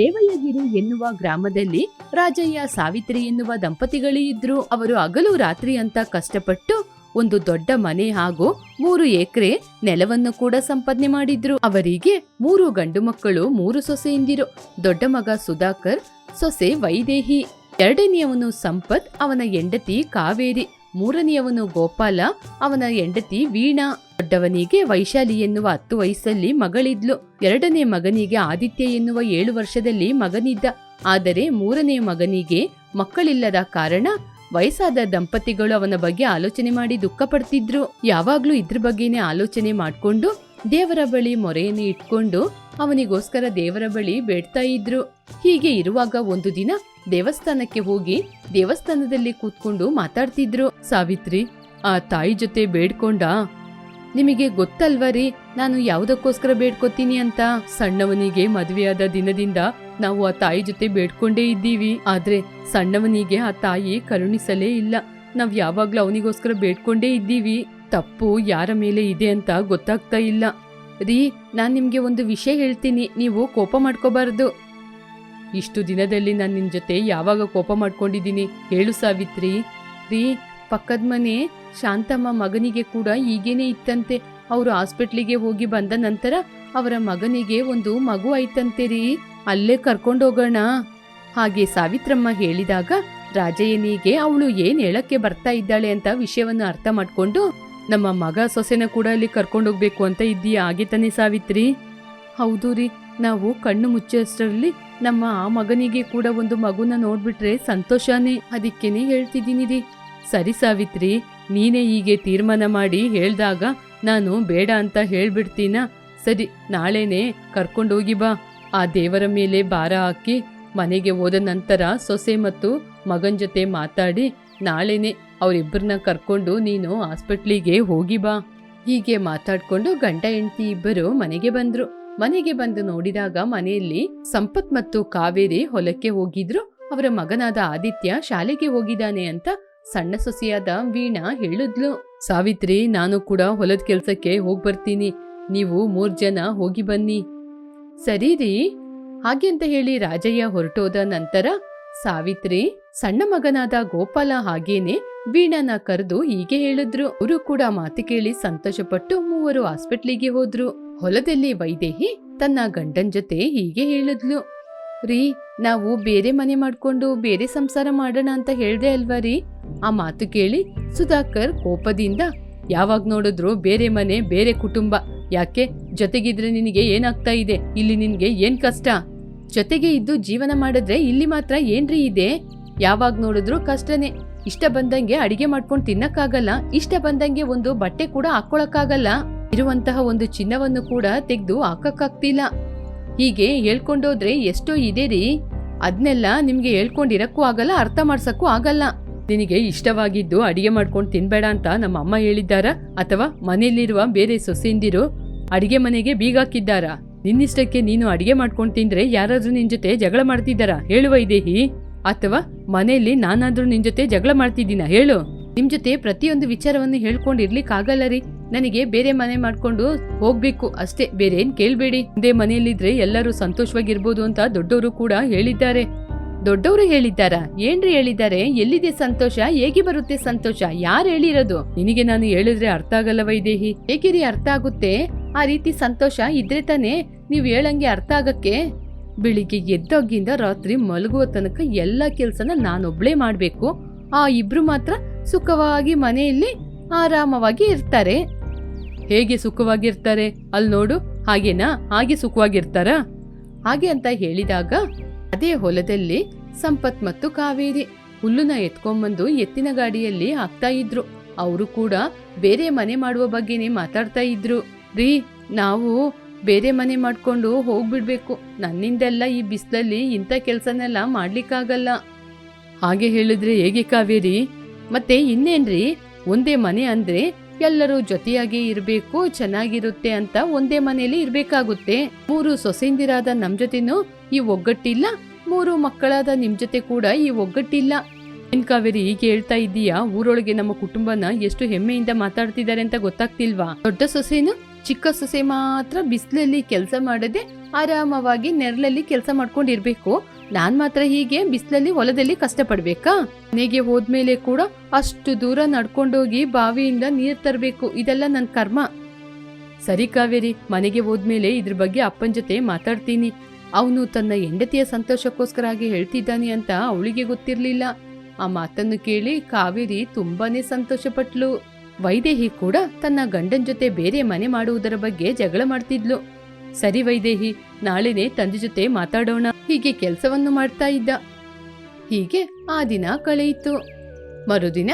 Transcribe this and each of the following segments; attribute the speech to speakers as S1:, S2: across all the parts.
S1: ದೇವಯ್ಯಗಿರಿ ಎನ್ನುವ ಗ್ರಾಮದಲ್ಲಿ ರಾಜಯ್ಯ ಸಾವಿತ್ರಿ ಎನ್ನುವ ದಂಪತಿಗಳೇ ಇದ್ರು. ಅವರು ಹಗಲು ರಾತ್ರಿ ಅಂತ ಕಷ್ಟಪಟ್ಟು ಒಂದು ದೊಡ್ಡ ಮನೆ ಹಾಗೂ ಮೂರು ಎಕರೆ ನೆಲವನ್ನು ಕೂಡ ಸಂಪಾದನೆ ಮಾಡಿದ್ರು. ಅವರಿಗೆ ಮೂರು ಗಂಡು ಮಕ್ಕಳು, ಮೂರು ಸೊಸೆಯಿಂದಿರು ದೊಡ್ಡ ಮಗ ಸುಧಾಕರ್, ಸೊಸೆ ವೈದೇಹಿ. ಎರಡನೆಯವನು ಸಂಪತ್, ಅವನ ಹೆಂಡತಿ ಕಾವೇರಿ. ಮೂರನೆಯವನು ಗೋಪಾಲ, ಅವನ ಹೆಂಡತಿ ವೀಣಾ. ದೊಡ್ಡವನಿಗೆ ವೈಶಾಲಿ ಎನ್ನುವ ಹತ್ತು ವಯಸ್ಸಲ್ಲಿ ಮಗಳಿದ್ಲು. ಎರಡನೇ ಮಗನಿಗೆ ಆದಿತ್ಯ ಎನ್ನುವ ಏಳು ವರ್ಷದಲ್ಲಿ ಮಗನಿದ್ದ. ಆದರೆ ಮೂರನೇ ಮಗನಿಗೆ ಮಕ್ಕಳಿಲ್ಲದ ಕಾರಣ ವಯಸ್ಸಾದ ದಂಪತಿಗಳು ಅವನ ಬಗ್ಗೆ ಆಲೋಚನೆ ಮಾಡಿ ದುಃಖ ಪಡ್ತಿದ್ರು. ಯಾವಾಗ್ಲೂ ಇದ್ರ ಬಗ್ಗೆನೇ ಆಲೋಚನೆ ಮಾಡ್ಕೊಂಡು ದೇವರ ಬಳಿ ಮೊರೆಯನ್ನು ಇಟ್ಕೊಂಡು ಅವನಿಗೋಸ್ಕರ ದೇವರ ಬಳಿ ಬೇಡ್ತಾ ಇದ್ರು. ಹೀಗೆ ಇರುವಾಗ ಒಂದು ದಿನ ದೇವಸ್ಥಾನಕ್ಕೆ ಹೋಗಿ ದೇವಸ್ಥಾನದಲ್ಲಿ ಕೂತ್ಕೊಂಡು ಮಾತಾಡ್ತಿದ್ರು. ಸಾವಿತ್ರಿ, ಆ ತಾಯಿ ಜೊತೆ ಬೇಡ್ಕೊಂಡ? ನಿಮಗೆ ಗೊತ್ತಲ್ವರಿ ನಾನು ಯಾವುದಕ್ಕೋಸ್ಕರ ಬೇಡ್ಕೊತೀನಿ ಅಂತ? ಸಣ್ಣವನಿಗೆ ಮದುವೆಯಾದ ದಿನದಿಂದ ನಾವು ಆ ತಾಯಿ ಜೊತೆ ಬೇಡ್ಕೊಂಡೇ ಇದ್ದೀವಿ. ಆದ್ರೆ ಸಣ್ಣವನಿಗೆ ಆ ತಾಯಿ ಕರುಣಿಸಲೇ ಇಲ್ಲ. ನಾವ್ ಯಾವಾಗ್ಲೂ ಅವನಿಗೋಸ್ಕರ ಬೇಡ್ಕೊಂಡೇ ಇದ್ದೀವಿ. ತಪ್ಪು ಯಾರ ಮೇಲೆ ಇದೆ ಅಂತ ಗೊತ್ತಾಗ್ತಾ ಇಲ್ಲ. ರೀ, ನಾನ್ ನಿಮ್ಗೆ ಒಂದು ವಿಷಯ ಹೇಳ್ತೀನಿ. ನೀವು ಕೋಪ ಮಾಡ್ಕೋಬಾರ್ದು. ಇಷ್ಟು ದಿನದಲ್ಲಿ ನಾನು ನಿನ್ ಜೊತೆ ಯಾವಾಗ ಕೋಪ ಮಾಡ್ಕೊಂಡಿದ್ದೀನಿ ಹೇಳು ಸಾವಿತ್ರಿ. ರೀ ಪಕ್ಕದ ಮನೆ ಶಾಂತಮ್ಮ ಮಗನಿಗೆ ಕೂಡ ಹೀಗೇನೆ ಇತ್ತಂತೆ. ಅವರು ಹಾಸ್ಪಿಟ್ಲಿಗೆ ಹೋಗಿ ಬಂದ ನಂತರ ಅವರ ಮಗನಿಗೆ ಒಂದು ಮಗು ಆಯ್ತಂತೆ ರೀ. ಅಲ್ಲೇ ಕರ್ಕೊಂಡೋಗೋಣ ಹಾಗೆ ಸಾವಿತ್ರಮ್ಮ ಹೇಳಿದಾಗ ರಾಜಯ್ಯನಿಗೆ ಅವಳು ಏನ್ ಹೇಳಕ್ಕೆ ಬರ್ತಾ ಇದ್ದಾಳೆ ಅಂತ ವಿಷಯವನ್ನು ಅರ್ಥ ಮಾಡ್ಕೊಂಡು, ನಮ್ಮ ಮಗ ಸೊಸೆನ ಕೂಡ ಅಲ್ಲಿ ಕರ್ಕೊಂಡೋಗ್ಬೇಕು ಅಂತ ಇದ್ದೀಯ ಹಾಗೆ ತಾನೇ ಸಾವಿತ್ರಿ. ಹೌದು ರೀ, ನಾವು ಕಣ್ಣು ಮುಚ್ಚೋಷ್ಟರಲ್ಲಿ ನಮ್ಮ ಆ ಮಗನಿಗೆ ಕೂಡ ಒಂದು ಮಗುನ ನೋಡ್ಬಿಟ್ರೆ ಸಂತೋಷನೇ. ಅದಕ್ಕೇನೆ ಹೇಳ್ತಿದ್ದೀನಿ ರೀ. ಸರಿ ಸಾವಿತ್ರಿ, ನೀನೇ ಹೀಗೆ ತೀರ್ಮಾನ ಮಾಡಿ ಹೇಳ್ದಾಗ ನಾನು ಬೇಡ ಅಂತ ಹೇಳ್ಬಿಡ್ತೀನ? ಸರಿ, ನಾಳೆನೆ ಕರ್ಕೊಂಡೋಗಿ ಬಾ. ಆ ದೇವರ ಮೇಲೆ ಭಾರ ಹಾಕಿ ಮನೆಗೆ ಹೋದ ನಂತರ ಸೊಸೆ ಮತ್ತು ಮಗನ್ ಜೊತೆ ಮಾತಾಡಿ ನಾಳೆನೆ ಅವರಿಬ್ಬರನ್ನ ಕರ್ಕೊಂಡು ನೀನು ಹಾಸ್ಪಿಟ್ಲಿಗೆ ಹೋಗಿ ಬಾ. ಹೀಗೆ ಮಾತಾಡ್ಕೊಂಡು ಗಂಡ ಹೆಂಡತಿ ಇಬ್ಬರು ಮನೆಗೆ ಬಂದ್ರು. ಮನೆಗೆ ಬಂದು ನೋಡಿದಾಗ ಮನೆಯಲ್ಲಿ ಸಂಪತ್ ಮತ್ತು ಕಾವೇರಿ ಹೊಲಕ್ಕೆ ಹೋಗಿದ್ರು. ಅವರ ಮಗನಾದ ಆದಿತ್ಯ ಶಾಲೆಗೆ ಹೋಗಿದ್ದಾನೆ ಅಂತ ಸಣ್ಣ ಸೊಸೆಯಾದ ವೀಣಾ ಹೇಳಿದ್ಲು, ಸಾವಿತ್ರಿ, ನಾನು ಕೂಡ ಹೊಲದ ಕೆಲ್ಸಕ್ಕೆ ಹೋಗ್ ಬರ್ತೀನಿ. ನೀವು ಮೂರ್ ಜನ ಹೋಗಿ ಬನ್ನಿ. ಸರಿ ರೀ. ಹಾಗೆ ಅಂತ ಹೇಳಿ ರಾಜಯ್ಯ ಹೊರಟೋದ ನಂತರ, ಸಾವಿತ್ರಿ, ಸಣ್ಣ ಮಗನಾದ ಗೋಪಾಲ ಹಾಗೇನೆ ವೀಣಾನ ಕರೆದು ಹೀಗೆ ಹೇಳಿದ್ರು. ಅವರು ಕೂಡ ಮಾತು ಕೇಳಿ ಸಂತೋಷಪಟ್ಟು ಮೂವರು ಹಾಸ್ಪಿಟ್ಲಿಗೆ ಹೋದ್ರು. ಹೊಲದಲ್ಲಿ ವೈದೇಹಿ ತನ್ನ ಗಂಡನ್ ಜೊತೆ ಹೀಗೆ ಹೇಳಿದ್ಲು. ರೀ, ನಾವು ಬೇರೆ ಮನೆ ಮಾಡ್ಕೊಂಡು ಬೇರೆ ಸಂಸಾರ ಮಾಡೋಣ ಅಂತ ಹೇಳ್ದೆ ಅಲ್ವಾ ರೀ? ಆ ಮಾತು ಕೇಳಿ ಸುಧಾಕರ್ ಕೋಪದಿಂದ, ಯಾವಾಗ ನೋಡಿದ್ರು ಬೇರೆ ಮನೆ, ಬೇರೆ ಕುಟುಂಬ, ಯಾಕೆ? ಜೊತೆಗಿದ್ರೆ ನಿನಗೆ ಏನಾಗ್ತಾ ಇದೆ? ಇಲ್ಲಿ ನಿನಗೆ ಏನ್ ಕಷ್ಟ? ಜೊತೆಗೆ ಇದ್ದು ಜೀವನ ಮಾಡಿದ್ರೆ ಇಲ್ಲಿ ಮಾತ್ರ ಏನ್ರಿ ಇದೆ? ಯಾವಾಗ ನೋಡಿದ್ರು ಕಷ್ಟನೇ. ಇಷ್ಟ ಬಂದಂಗೆ ಅಡಿಗೆ ಮಾಡ್ಕೊಂಡು ತಿನ್ನಕ್ಕಾಗಲ್ಲ, ಇಷ್ಟ ಬಂದಂಗೆ ಒಂದು ಬಟ್ಟೆ ಕೂಡ ಹಾಕ್ಕೊಳಕ್ಕಾಗಲ್ಲ. ಇರುವಂತಹ ಒಂದು ಚಿನ್ನವನ್ನು ಕೂಡ ತೆಗೆದು ಹಾಕಕ್ಕಾಗ್ತಿಲ್ಲ. ಹೀಗೆ ಹೇಳ್ಕೊಂಡೋದ್ರೆ ಎಷ್ಟೋ ಇದೆ ರೀ. ಅದನ್ನೆಲ್ಲ ನಿಮ್ಗೆ ಹೇಳ್ಕೊಂಡಿರಕ್ಕೂ ಆಗಲ್ಲ, ಅರ್ಥ ಮಾಡ್ಸಕ್ಕೂ ಆಗಲ್ಲ. ನಿನಗೆ ಇಷ್ಟವಾಗಿದ್ದು ಅಡಿಗೆ ಮಾಡ್ಕೊಂಡು ತಿನ್ಬೇಡ ಅಂತ ನಮ್ಮ ಅಮ್ಮ ಹೇಳಿದ್ದಾರ? ಅಥವಾ ಮನೆಯಲ್ಲಿರುವ ಬೇರೆ ಸೊಸೆಯಿಂದಿರು ಅಡಿಗೆ ಮನೆಗೆ ಬೀಗ ಹಾಕಿದ್ದಾರಾ? ನಿನ್ನಿಷ್ಟಕ್ಕೆ ನೀನು ಅಡಿಗೆ ಮಾಡ್ಕೊಂಡು ತಿಂದ್ರೆ ಯಾರಾದ್ರೂ ನಿನ್ ಜೊತೆ ಜಗಳ ಮಾಡ್ತಿದ್ದಾರ? ಹೇಳುವ ಇದೇಹಿ ಅಥವಾ ಮನೆಯಲ್ಲಿ ನಾನಾದ್ರೂ ನಿನ್ ಜೊತೆ ಜಗಳ ಮಾಡ್ತಿದ್ದೀನ? ಹೇಳು. ನಿಮ್ ಜೊತೆ ಪ್ರತಿಯೊಂದು ವಿಚಾರವನ್ನು ಹೇಳ್ಕೊಂಡಿರ್ಲಿಕ್ಕಾಗಲ್ಲ ರೀ. ನನಗೆ ಬೇರೆ ಮನೆ ಮಾಡ್ಕೊಂಡು ಹೋಗ್ಬೇಕು ಅಷ್ಟೇ. ಬೇರೆ ಏನ್ ಕೇಳ್ಬೇಡಿ. ಒಂದೇ ಮನೆಯಲ್ಲಿದ್ರೆ ಎಲ್ಲರೂ ಸಂತೋಷವಾಗಿರ್ಬೋದು ಅಂತ ದೊಡ್ಡವರು ಕೂಡ ಹೇಳಿದ್ದಾರೆ. ದೊಡ್ಡವರು ಹೇಳಿದ್ದಾರಾ? ಏನ್ರಿ ಹೇಳಿದ್ದಾರೆ? ಎಲ್ಲಿದೆ ಸಂತೋಷ? ಹೇಗೆ ಬರುತ್ತೆ ಸಂತೋಷ? ಯಾರು ಹೇಳಿರೋದು? ನಿನಗೆ ನಾನು ಹೇಳಿದ್ರೆ ಅರ್ಥ ಆಗಲ್ಲ ವೈದೇಹಿ ಹೇಗಿರಿ ಅರ್ಥ ಆಗುತ್ತೆ? ಆ ರೀತಿ ಸಂತೋಷ ಇದ್ರೆ ತಾನೇ ನೀವ್ ಹೇಳಂಗೆ ಅರ್ಥ ಆಗಕ್ಕೆ? ಬೆಳಿಗ್ಗೆ ಎದ್ದೋಗಿಂದ ರಾತ್ರಿ ಮಲಗುವ ತನಕ ಎಲ್ಲ ಕೆಲ್ಸನ ನಾನೊಬ್ಳೇ ಮಾಡಬೇಕು. ಆ ಇಬ್ರು ಮಾತ್ರ ಸುಖವಾಗಿ ಮನೆಯಲ್ಲಿ ಆರಾಮವಾಗಿ ಇರ್ತಾರೆ. ಹೇಗೆ ಸುಖವಾಗಿರ್ತಾರೆ? ಅಲ್ಲಿ ನೋಡು, ಹಾಗೇನಾ? ಹಾಗೆ ಸುಖವಾಗಿರ್ತಾರ? ಹಾಗೆ ಅಂತ ಹೇಳಿದಾಗ, ಅದೇ ಹೊಲದಲ್ಲಿ ಸಂಪತ್ ಮತ್ತು ಕಾವೇರಿ. ಹುಲ್ಲುನ ಎತ್ಕೊಂಬಂದು ಎತ್ತಿನ ಗಾಡಿಯಲ್ಲಿ ಹಾಕ್ತಾ ಇದ್ರು. ಅವರು ಕೂಡ ಬೇರೆ ಮನೆ ಮಾಡುವ ಬಗ್ಗೆನೇ ಮಾತಾಡ್ತಾ ಇದ್ರು. ರೀ, ನಾವು ಬೇರೆ ಮನೆ ಮಾಡ್ಕೊಂಡು ಹೋಗ್ಬಿಡ್ಬೇಕು. ನನ್ನಿಂದೆಲ್ಲ ಈ ಬಿಸಿಲಲ್ಲಿ ಇಂಥ ಕೆಲಸನೆಲ್ಲ ಮಾಡ್ಲಿಕ್ಕಾಗಲ್ಲ. ಹಾಗೆ ಹೇಳಿದ್ರೆ ಹೇಗೆ ಕಾವೇರಿ? ಮತ್ತೆ ಇನ್ನೇನ್ರಿ? ಒಂದೇ ಮನೆ ಅಂದ್ರೆ ಎಲ್ಲರೂ ಜೊತೆಯಾಗಿ ಇರಬೇಕು, ಚೆನ್ನಾಗಿರುತ್ತೆ ಅಂತ ಒಂದೇ ಮನೆಯಲ್ಲಿ ಇರಬೇಕಾಗುತ್ತೆ. ಮೂರು ಸೊಸೆಂದಿರಾದ ನಮ್ ಜೊತೆನೂ ಈ ಒಗ್ಗಟ್ಟಿಲ್ಲ, ಮೂರು ಮಕ್ಕಳಾದ ನಿಮ್ ಜೊತೆ ಕೂಡ ಈ ಒಗ್ಗಟ್ಟಿಲ್ಲ. ಏನ್ ಕಾವೇರಿ ಈಗ ಹೇಳ್ತಾ ಇದ್ದೀಯಾ? ಊರೊಳಗೆ ನಮ್ಮ ಕುಟುಂಬನ ಎಷ್ಟು ಹೆಮ್ಮೆಯಿಂದ ಮಾತಾಡ್ತಿದ್ದಾರೆ ಅಂತ ಗೊತ್ತಾಗ್ತಿಲ್ವಾ? ದೊಡ್ಡ ಸೊಸೆನು ಚಿಕ್ಕ ಸೊಸೆ ಮಾತ್ರ ಬಿಸಿಲಲ್ಲಿ ಕೆಲಸ ಮಾಡದೆ ಆರಾಮವಾಗಿ ನೆರಳಲ್ಲಿ ಕೆಲಸ ಮಾಡ್ಕೊಂಡಿರ್ಬೇಕು. ನಾನ್ ಮಾತ್ರ ಹೀಗೆ ಬಿಸಿಲಲ್ಲಿ ಹೊಲದಲ್ಲಿ ಕಷ್ಟಪಡ್ಬೇಕಾ? ಮನೆಗೆ ಹೋದ್ಮೇಲೆ ಕೂಡ ಅಷ್ಟು ದೂರ ನಡ್ಕೊಂಡೋಗಿ ಬಾವಿಯಿಂದ ನೀರ್ ತರಬೇಕು, ಇದೆಲ್ಲ ನನ್ನ ಕರ್ಮ. ಸರಿ ಕಾವೇರಿ, ಮನೆಗೆ ಹೋದ್ಮೇಲೆ ಇದ್ರ ಬಗ್ಗೆ ಅಪ್ಪನ ಜೊತೆ ಮಾತಾಡ್ತೀನಿ. ಅವನು ತನ್ನ ಹೆಂಡತಿಯ ಸಂತೋಷಕ್ಕೋಸ್ಕರ ಹಾಗೆ ಹೇಳ್ತಿದ್ದಾನೆ ಅಂತ ಅವಳಿಗೆ ಗೊತ್ತಿರಲಿಲ್ಲ. ಆ ಮಾತನ್ನು ಕೇಳಿ ಕಾವೇರಿ ತುಂಬಾನೇ ಸಂತೋಷಪಟ್ಲು. ವೈದೇಹಿ ಕೂಡ ತನ್ನ ಗಂಡನ ಜೊತೆ ಬೇರೆ ಮನೆ ಮಾಡುವುದರ ಬಗ್ಗೆ ಜಗಳ ಮಾಡ್ತಿದ್ಲು. ಸರಿ ವೈದೇಹಿ ನಾಳೆನೆ ತಂದೆ ಜೊತೆ ಮಾತಾಡೋಣ. ಹೀಗೆ ಕೆಲಸವನ್ನು ಮಾಡ್ತಾ ಇದ್ದ. ಹೀಗೆ ಆ ದಿನ ಕಳೆಯಿತು. ಮರುದಿನ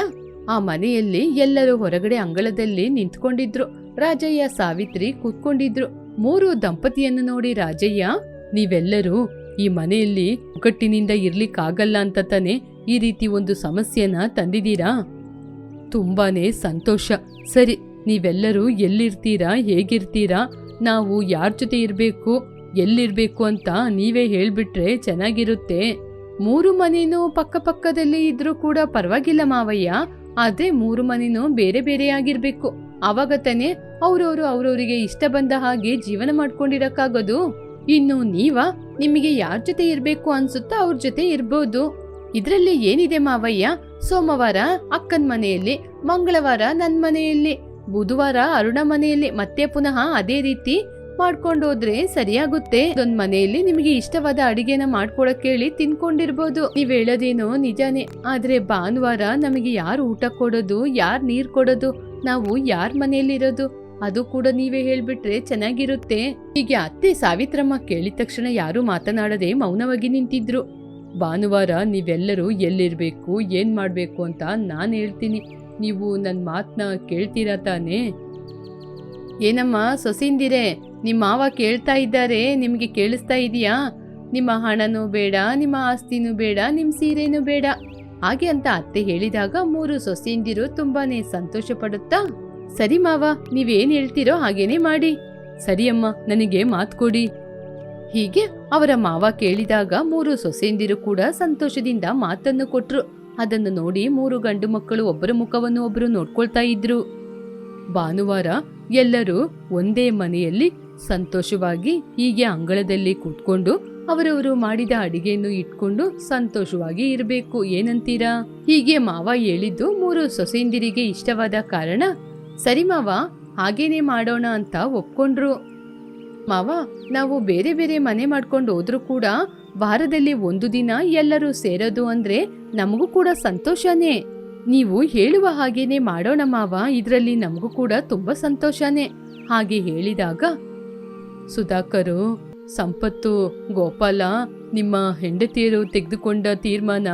S1: ಆ ಮನೆಯಲ್ಲಿ ಎಲ್ಲರೂ ಹೊರಗಡೆ ಅಂಗಳದಲ್ಲಿ ನಿಂತ್ಕೊಂಡಿದ್ರು. ರಾಜಯ್ಯ, ಸಾವಿತ್ರಿ ಕೂತ್ಕೊಂಡಿದ್ರು. ಮೂರು ದಂಪತಿಯನ್ನು ನೋಡಿ, ರಾಜಯ್ಯ, ನೀವೆಲ್ಲರೂ ಈ ಮನೆಯಲ್ಲಿ ಒಗ್ಗಟ್ಟಿನಿಂದ ಇರ್ಲಿಕ್ಕಾಗಲ್ಲ ಅಂತ ತಾನೆ ಈ ರೀತಿ ಒಂದು ಸಮಸ್ಯೆನ ತಂದಿದ್ದೀರಾ? ತುಂಬಾನೇ ಸಂತೋಷ. ಸರಿ, ನೀವೆಲ್ಲರೂ ಎಲ್ಲಿರ್ತೀರಾ, ಹೇಗಿರ್ತೀರಾ, ನಾವು ಯಾರ ಜೊತೆ ಇರಬೇಕು? ಎಲ್ಲಿರ್ಬೇಕು ಅಂತ ನೀವೇ ಹೇಳ್ಬಿಟ್ರೆ ಚೆನ್ನಾಗಿರುತ್ತೆ. ಮೂರು ಮನೇನೂ ಪಕ್ಕಪಕ್ಕದಲ್ಲಿ ಇದ್ರೂ ಕೂಡ ಪರವಾಗಿಲ್ಲ ಮಾವಯ್ಯ. ಆದ್ರೆ ಮೂರು ಮನೇನೂ ಬೇರೆ ಬೇರೆಯಾಗಿರಬೇಕು ಆವಾಗ ತಾನೇ ಅವ್ರವ್ರು ಅವ್ರವ್ರಿಗೆ ಇಷ್ಟ ಬಂದ ಹಾಗೆ ಜೀವನ ಮಾಡ್ಕೊಂಡಿರಕ್ಕಾಗೋದು. ಇನ್ನು ನೀವ ನಿಮಗೆ ಯಾರ ಜೊತೆ ಇರಬೇಕು ಅನ್ಸುತ್ತೋ ಅವ್ರ ಜೊತೆ ಇರ್ಬೋದು. ಇದರಲ್ಲಿ ಏನಿದೆ ಮಾವಯ್ಯ? ಸೋಮವಾರ ಅಕ್ಕನ ಮನೆಯಲ್ಲಿ, ಮಂಗಳವಾರ ನನ್ನ ಮನೆಯಲ್ಲಿ, ಬುಧವಾರ ಅರುಣ ಮನೆಯಲ್ಲಿ, ಮತ್ತೆ ಪುನಃ ಅದೇ ರೀತಿ ಮಾಡ್ಕೊಂಡು ಹೋದ್ರೆ ಸರಿಯಾಗುತ್ತೆ. ಒಂದ್ ಮನೆಯಲ್ಲಿ ನಿಮಗೆ ಇಷ್ಟವಾದ ಅಡಿಗೆನ ಮಾಡ್ಕೊಳಕ್ ಹೇಳಿ ತಿನ್ಕೊಂಡಿರ್ಬೋದು. ನೀವ್ ಹೇಳೋದೇನೋ ನಿಜಾನೇ. ಆದ್ರೆ ಭಾನುವಾರ ನಮಗೆ ಯಾರು ಊಟ ಕೊಡೋದು, ಯಾರ್ ನೀರ್ ಕೊಡೋದು, ನಾವು ಯಾರ್ ಮನೆಯಲ್ಲಿ ಇರೋದು ಅದು ಕೂಡ ನೀವೇ ಹೇಳ್ಬಿಟ್ರೆ ಚೆನ್ನಾಗಿರುತ್ತೆ. ಹೀಗೆ ಅತ್ತೆ ಸಾವಿತ್ರಮ್ಮ ಕೇಳಿದ ತಕ್ಷಣ ಯಾರು ಮಾತನಾಡದೆ ಮೌನವಾಗಿ ನಿಂತಿದ್ರು. ಭಾನುವಾರ ನೀವೆಲ್ಲರೂ ಎಲ್ಲಿರ್ಬೇಕು, ಏನ್ ಮಾಡ್ಬೇಕು ಅಂತ ನಾನು ಹೇಳ್ತೀನಿ. ನೀವು ನನ್ನ ಮಾತನ್ನ ಕೇಳ್ತೀರಾ ತಾನೇ? ಏನಮ್ಮ ಸೊಸೆಂದಿರೆ ನಿಮ್ಮ ಮಾವ ಕೇಳ್ತಾ ಇದ್ದಾರೆ, ನಿಮಗೆ ಕೇಳಿಸ್ತಾ ಇದೆಯಾ? ನಿಮ್ಮ ಹಣನೂ ಬೇಡ, ನಿಮ್ಮ ಆಸ್ತಿನೂ ಬೇಡ ನಿಮ್ಮ ಸೀರೆನೂ ಬೇಡ. ಹಾಗೆ ಅಂತ ಅತ್ತೆ ಹೇಳಿದಾಗ ಮೂರು ಸೊಸೆಂದಿರು ತುಂಬಾನೇ ಸಂತೋಷ ಪಡುತ್ತಾ, ಸರಿ ಮಾವ, ನೀವೇನ್ ಹೇಳ್ತೀರೋ ಹಾಗೇನೆ ಮಾಡಿ. ಸರಿ ಅಮ್ಮ, ನನಗೆ ಮಾತು ಕೊಡಿ. ಹೀಗೆ ಅವರ ಮಾವ ಕೇಳಿದಾಗ ಮೂರು ಸೊಸೆಂದಿರು ಕೂಡ ಸಂತೋಷದಿಂದ ಮಾತನ್ನು ಕೊಟ್ರು. ಅದನ್ನು ನೋಡಿ ಮೂರು ಗಂಡು ಮಕ್ಕಳು ಒಬ್ಬರ ಮುಖವನ್ನು ಒಬ್ಬರು ನೋಡ್ಕೊಳ್ತಾ ಇದ್ರು. ಭಾನುವಾರ ಎಲ್ಲರೂ ಒಂದೇ ಮನೆಯಲ್ಲಿ ಸಂತೋಷವಾಗಿ ಹೀಗೆ ಅಂಗಳದಲ್ಲಿ ಕೂತ್ಕೊಂಡು ಅವರವರು ಮಾಡಿದ ಅಡಿಗೆಯನ್ನು ಇಟ್ಕೊಂಡು ಸಂತೋಷವಾಗಿ ಇರಬೇಕು. ಏನಂತೀರಾ? ಹೀಗೆ ಮಾವ ಹೇಳಿದ್ದು ಮೂರು ಸೊಸೆಂದಿರಿಗೆ ಇಷ್ಟವಾದ ಕಾರಣ. ಸರಿ ಮಾವ, ಹಾಗೇನೆ ಮಾಡೋಣ ಅಂತ ಒಪ್ಕೊಂಡ್ರು. ಮಾವ, ನಾವು ಬೇರೆ ಬೇರೆ ಮನೆ ಮಾಡ್ಕೊಂಡು ಹೋದ್ರೂ ಕೂಡ ವಾರದಲ್ಲಿ ಒಂದು ದಿನ ಎಲ್ಲರೂ ಸೇರೋದು ಅಂದ್ರೆ ನಮಗೂ ಕೂಡ ಸಂತೋಷನೇ. ನೀವು ಹೇಳುವ ಹಾಗೇನೆ ಮಾಡೋಣ ಮಾವ, ಇದರಲ್ಲಿ ನಮಗೂ ಕೂಡ ತುಂಬಾ ಸಂತೋಷನೇ. ಹಾಗೆ ಹೇಳಿದಾಗ ಸುಧಾಕರು, ಸಂಪತ್ತು, ಗೋಪಾಲ, ನಿಮ್ಮ ಹೆಂಡತಿಯರು ತೆಗೆದುಕೊಂಡ ತೀರ್ಮಾನ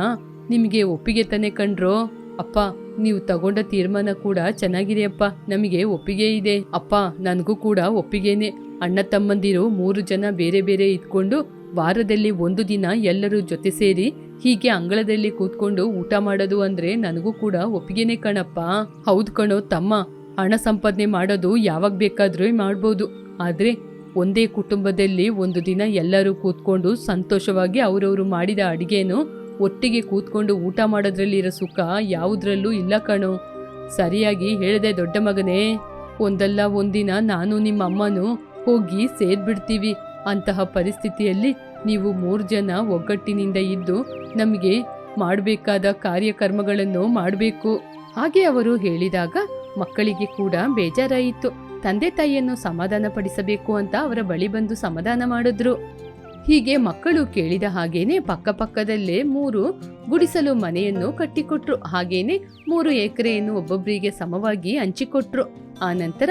S1: ನಿಮಗೆ ಒಪ್ಪಿಗೆ ತಾನೆ ಕಂಡ್ರೋ? ಅಪ್ಪ, ನೀವು ತಗೊಂಡ ತೀರ್ಮಾನ ಕೂಡ ಚೆನ್ನಾಗಿದೆ ಅಪ್ಪ. ನಮಗೆ ಒಪ್ಪಿಗೆ ಇದೆ. ಅಪ್ಪ, ನನಗೂ ಕೂಡ ಒಪ್ಪಿಗೆನೆ. ಅಣ್ಣ ತಮ್ಮಂದಿರು ಮೂರು ಜನ ಬೇರೆ ಬೇರೆ ಇದ್ಕೊಂಡು ವಾರದಲ್ಲಿ ಒಂದು ದಿನ ಎಲ್ಲರೂ ಜೊತೆ ಸೇರಿ ಹೀಗೆ ಅಂಗಳದಲ್ಲಿ ಕೂತ್ಕೊಂಡು ಊಟ ಮಾಡೋದು ಅಂದ್ರೆ ನನಗೂ ಕೂಡ ಒಪ್ಪಿಗೆನೆ ಕಣಪ್ಪ. ಹೌದು ಕಣೋ ತಮ್ಮ. ಹಣ ಸಂಪಾದನೆ ಮಾಡೋದು ಯಾವಾಗ ಬೇಕಾದ್ರೂ ಮಾಡ್ಬೋದು. ಆದ್ರೆ ಒಂದೇ ಕುಟುಂಬದಲ್ಲಿ ಒಂದು ದಿನ ಎಲ್ಲರೂ ಕೂತ್ಕೊಂಡು ಸಂತೋಷವಾಗಿ ಅವರವರು ಮಾಡಿದ ಅಡಿಗೆನು ಒಟ್ಟಿಗೆ ಕೂತ್ಕೊಂಡು ಊಟ ಮಾಡೋದ್ರಲ್ಲಿರೋ ಸುಖ ಯಾವುದ್ರಲ್ಲೂ ಇಲ್ಲ ಕಣು. ಸರಿಯಾಗಿ ಹೇಳಿದೆ ದೊಡ್ಡ ಮಗನೇ, ಒಂದಲ್ಲ ಒಂದಿನ ನಾನು ನಿಮ್ಮ ಅಮ್ಮನು ಹೋಗಿ ಸೇರ್ಬಿಡ್ತೀವಿ ಅಂತಹ ಪರಿಸ್ಥಿತಿಯಲ್ಲಿ ನೀವು ಮೂರು ಜನ ಒಗ್ಗಟ್ಟಿನಿಂದ ಇದ್ದು ನಮಗೆ ಮಾಡಬೇಕಾದ ಕಾರ್ಯಕ್ರಮಗಳನ್ನು ಮಾಡಬೇಕು. ಹಾಗೆ ಅವರು ಹೇಳಿದಾಗ ಮಕ್ಕಳಿಗೆ ಕೂಡ ಬೇಜಾರಾಯಿತು. ತಂದೆ ತಾಯಿಯನ್ನು ಸಮಾಧಾನ ಪಡಿಸಬೇಕು ಅಂತ ಅವರ ಬಳಿ ಬಂದು ಸಮಾಧಾನ ಮಾಡಿದ್ರು. ಹೀಗೆ ಮಕ್ಕಳು ಕೇಳಿದ ಹಾಗೇನೆ ಪಕ್ಕಪಕ್ಕದಲ್ಲೇ ಮೂರು ಗುಡಿಸಲು ಮನೆಯನ್ನು ಕಟ್ಟಿಕೊಟ್ರು. ಹಾಗೇನೆ ಮೂರು ಎಕರೆಯನ್ನು ಒಬ್ಬೊಬ್ಬರಿಗೆ ಸಮವಾಗಿ ಹಂಚಿಕೊಟ್ರು. ಆ ನಂತರ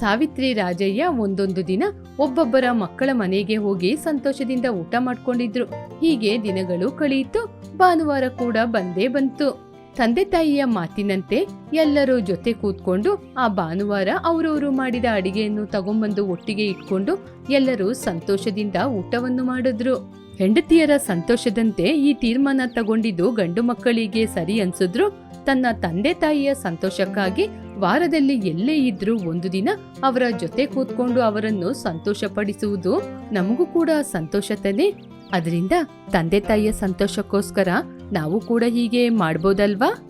S1: ಸಾವಿತ್ರಿ ರಾಜಯ್ಯ ಒಂದೊಂದು ದಿನ ಒಬ್ಬೊಬ್ಬರ ಮಕ್ಕಳ ಮನೆಗೆ ಹೋಗಿ ಸಂತೋಷದಿಂದ ಊಟ ಮಾಡ್ಕೊಂಡಿದ್ರು. ಹೀಗೆ ದಿನಗಳು ಕಳೆಯಿತು. ಭಾನುವಾರ ಕೂಡ ಬಂದೇ ಬಂತು. ತಂದೆ ತಾಯಿಯ ಮಾತಿನಂತೆ ಎಲ್ಲರೂ ಜೊತೆ ಕೂತ್ಕೊಂಡು ಆ ಭಾನುವಾರ ಅವರವರು ಮಾಡಿದ ಅಡಿಗೆಯನ್ನು ತಗೊಂಬಂದು ಒಟ್ಟಿಗೆ ಇಟ್ಕೊಂಡು ಎಲ್ಲರೂ ಸಂತೋಷದಿಂದ ಊಟವನ್ನು ಮಾಡಿದ್ರು. ಹೆಂಡತಿಯರ ಸಂತೋಷದಂತೆ ಈ ತೀರ್ಮಾನ ತಗೊಂಡಿದ್ದು ಗಂಡು ಮಕ್ಕಳಿಗೆ ಸರಿ ಅನ್ಸಿದ್ರು. ತನ್ನ ತಂದೆ ತಾಯಿಯ ಸಂತೋಷಕ್ಕಾಗಿ ವಾರದಲ್ಲಿ ಎಲ್ಲೇ ಇದ್ರೂ ಒಂದು ದಿನ ಅವರ ಜೊತೆ ಕೂತ್ಕೊಂಡು ಅವರನ್ನು ಸಂತೋಷಪಡಿಸುವುದು ನಮಗೂ ಕೂಡ ಸಂತೋಷ ತಾನೆ. ಅದರಿಂದ ತಂದೆ ತಾಯಿಯ ಸಂತೋಷಕ್ಕೋಸ್ಕರ ನಾವು ಕೂಡ ಹೀಗೆ ಮಾಡ್ಬೋದಲ್ವಾ?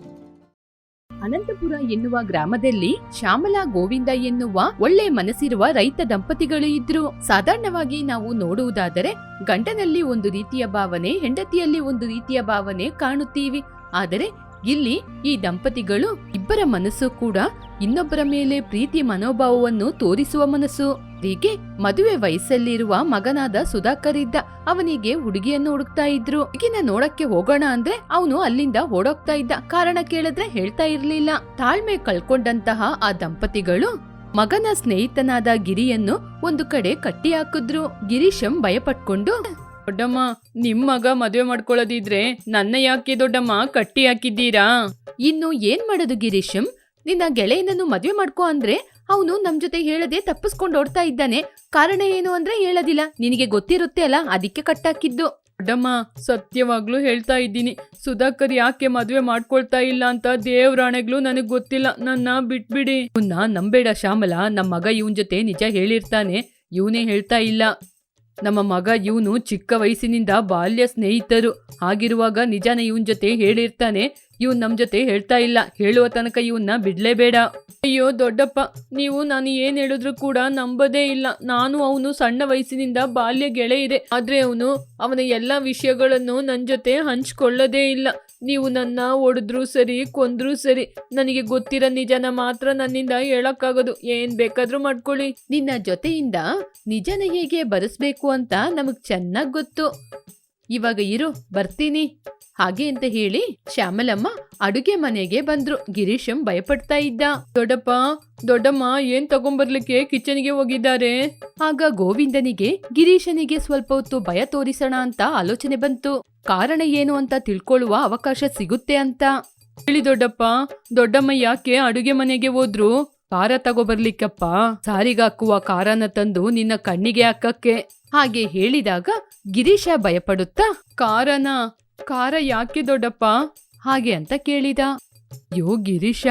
S1: ಅನಂತಪುರ ಎನ್ನುವ ಗ್ರಾಮದಲ್ಲಿ ಶ್ಯಾಮಲಾ ಗೋವಿಂದ ಎನ್ನುವ ಒಳ್ಳೆ ಮನಸ್ಸಿರುವ ರೈತ ದಂಪತಿಗಳು ಇದ್ರು. ಸಾಧಾರಣವಾಗಿ ನಾವು ನೋಡುವುದಾದರೆ ಗಂಡನಲ್ಲಿ ಒಂದು ರೀತಿಯ ಭಾವನೆ, ಹೆಂಡತಿಯಲ್ಲಿ ಒಂದು ರೀತಿಯ ಭಾವನೆ ಕಾಣುತ್ತೀವಿ. ಆದರೆ ಇಲ್ಲಿ ಈ ದಂಪತಿಗಳು ಇಬ್ಬರ ಮನಸ್ಸು ಕೂಡ ಇನ್ನೊಬ್ಬರ ಮೇಲೆ ಪ್ರೀತಿ ಮನೋಭಾವವನ್ನು ತೋರಿಸುವ ಮನಸ್ಸು. ಹೀಗೆ ಮದುವೆ ವಯಸ್ಸಲ್ಲಿರುವ ಮಗನಾದ ಸುಧಾಕರ್ ಇದ್ದ ಅವನಿಗೆ ಹುಡುಗಿಯನ್ನು ಹುಡುಕ್ತಾ ಇದ್ರು. ಹುಡುಗಿನ ನೋಡಕ್ಕೆ ಹೋಗೋಣ ಅಂದ್ರೆ ಅವನು ಅಲ್ಲಿಂದ ಓಡೋಗ್ತಾ ಇದ್ದ. ಕಾರಣ ಕೇಳಿದ್ರೆ ಹೇಳ್ತಾ ಇರ್ಲಿಲ್ಲ. ತಾಳ್ಮೆ ಕಳ್ಕೊಂಡಂತಹ ಆ ದಂಪತಿಗಳು ಮಗನ ಸ್ನೇಹಿತನಾದ ಗಿರಿಯನ್ನು ಒಂದು ಕಡೆ ಕಟ್ಟಿ ಹಾಕಿದ್ರು ಗಿರೀಶಂ ಭಯಪಟ್ಕೊಂಡು ದೊಡ್ಡಮ್ಮ ನಿಮ್ ಮಗ ಮದುವೆ ಮಾಡ್ಕೊಳ್ಳೋದಿದ್ರೆ ನನ್ನ ಯಾಕೆ ದೊಡ್ಡಮ್ಮ ಕಟ್ಟಿ ಹಾಕಿದ್ದೀರಾ? ಇನ್ನು ಏನ್ ಮಾಡೋದು ಗಿರೀಶಂ? ನಿನ್ನ ಗೆಳೆಯನನ್ನು ಮದ್ವೆ ಮಾಡ್ಕೋ ಅಂದ್ರೆ ಅವನು ನಮ್ ಜೊತೆ ಹೇಳದೆ ತಪ್ಪಿಸ್ಕೊಂಡು ಓಡ್ತಾ ಇದ್ದಾನೆ. ಕಾರಣ ಏನು ಅಂದ್ರೆ ಹೇಳೋದಿಲ್ಲ. ನಿನಗೆ ಗೊತ್ತಿರುತ್ತೆ ಅಲ್ಲ ಅದಕ್ಕೆ ಕಟ್ಟಾಕಿದ್ದು. ದೊಡ್ಡಮ್ಮ ಸತ್ಯವಾಗ್ಲೂ ಹೇಳ್ತಾ ಇದ್ದೀನಿ. ಸುಧಾಕರ್ ಯಾಕೆ ಮದ್ವೆ ಮಾಡ್ಕೊಳ್ತಾ ಇಲ್ಲ ಅಂತ ದೇವ್ರಾಣೆಗ್ಲು ನನಗ್ ಗೊತ್ತಿಲ್ಲ. ನನ್ನ ಬಿಟ್ಬಿಡಿ. ನಂಬೇಡ ಶ್ಯಾಮಲ. ನಮ್ಮ ಮಗ ಇವನ್ ಜೊತೆ ನಿಜ ಹೇಳಿರ್ತಾನೆ. ಇವನೇ ಹೇಳ್ತಾ ಇಲ್ಲ. ನಮ್ಮ ಮಗ ಇವನು ಚಿಕ್ಕ ವಯಸ್ಸಿನಿಂದ ಬಾಲ್ಯ ಸ್ನೇಹಿತರು. ಆಗಿರುವಾಗ ನಿಜಾನ ಇವನ್ ಜೊತೆ ಹೇಳಿರ್ತಾನೆ. ಇವನ್ ನಮ್ ಜೊತೆ ಹೇಳ್ತಾ ಇಲ್ಲ. ಹೇಳುವ ತನಕ ಇವನ್ನ ಬಿಡ್ಲೇಬೇಡ. ಅಯ್ಯೋ ದೊಡ್ಡಪ್ಪ, ನೀವು ನಾನು ಏನ್ ಹೇಳಿದ್ರು ಕೂಡ ನಂಬದೇ ಇಲ್ಲ. ನಾನು ಅವನು ಸಣ್ಣ ವಯಸ್ಸಿನಿಂದ ಬಾಲ್ಯ ಗೆಳೆಯಿದೆ. ಆದ್ರೆ ಅವನು ಅವನ ಎಲ್ಲ ವಿಷಯಗಳನ್ನು ನನ್ನ ಜೊತೆ ಹಂಚ್ಕೊಳ್ಳದೇ ಇಲ್ಲ. ನೀವು ನನ್ನ ಹೊಡೆದ್ರು ಸರಿ, ಕೊಂದ್ರು ಸರಿ, ನನಗೆ ಗೊತ್ತಿರೋ ನಿಜನ ಮಾತ್ರ ನನ್ನಿಂದ ಹೇಳಕ್ಕಾಗೋದು. ಏನ್ ಬೇಕಾದ್ರೂ ಮಾಡ್ಕೊಳ್ಳಿ. ನಿನ್ನ ಜೊತೆಯಿಂದ ನಿಜನ ಹೇಗೆ ಬರೆಸ್ಬೇಕು ಅಂತ ನಮಗ್ ಚೆನ್ನಾಗ್ ಗೊತ್ತು. ಇವಾಗ ಇರು, ಬರ್ತೀನಿ. ಹಾಗೆ ಅಂತ ಹೇಳಿ ಶ್ಯಾಮಲಮ್ಮ ಅಡುಗೆ ಮನೆಗೆ ಬಂದ್ರು. ಗಿರೀಶಂ ಭಯಪಡ್ತಾ ಇದ್ದ. ದೊಡ್ಡಪ್ಪ, ದೊಡ್ಡಮ್ಮ ಏನ್ ತಗೊಂಬರ್ಲಿಕ್ಕೆ ಕಿಚನ್ಗೆ ಹೋಗಿದ್ದಾರೆ? ಆಗ ಗೋವಿಂದನಿಗೆ ಗಿರೀಶನಿಗೆ ಸ್ವಲ್ಪ ಹೊತ್ತು ಭಯ ತೋರಿಸೋಣ ಅಂತ ಆಲೋಚನೆ ಬಂತು. ಕಾರಣ ಏನು ಅಂತ ತಿಳ್ಕೊಳ್ಳುವ ಅವಕಾಶ ಸಿಗುತ್ತೆ ಅಂತ. ಹೇಳಿ ದೊಡ್ಡಪ್ಪ, ದೊಡ್ಡಮ್ಮ ಯಾಕೆ ಅಡುಗೆ ಮನೆಗೆ ಹೋದ್ರು? ಖಾರ ತಗೋಬರ್ಲಿಕ್ಕಪ್ಪ. ಸಾರಿಗಾಕುವ ಕಾರನ ತಂದು ನಿನ್ನ ಕಣ್ಣಿಗೆ ಹಾಕಕ್ಕೆ. ಹಾಗೆ ಹೇಳಿದಾಗ ಗಿರೀಶ ಭಯಪಡುತ್ತಾ ಕಾರನ ಖಾರ ಯಾಕೆ ದೊಡ್ಡಪ್ಪ? ಹಾಗೆ ಅಂತ ಕೇಳಿದ. ಯೋ ಗಿರೀಶ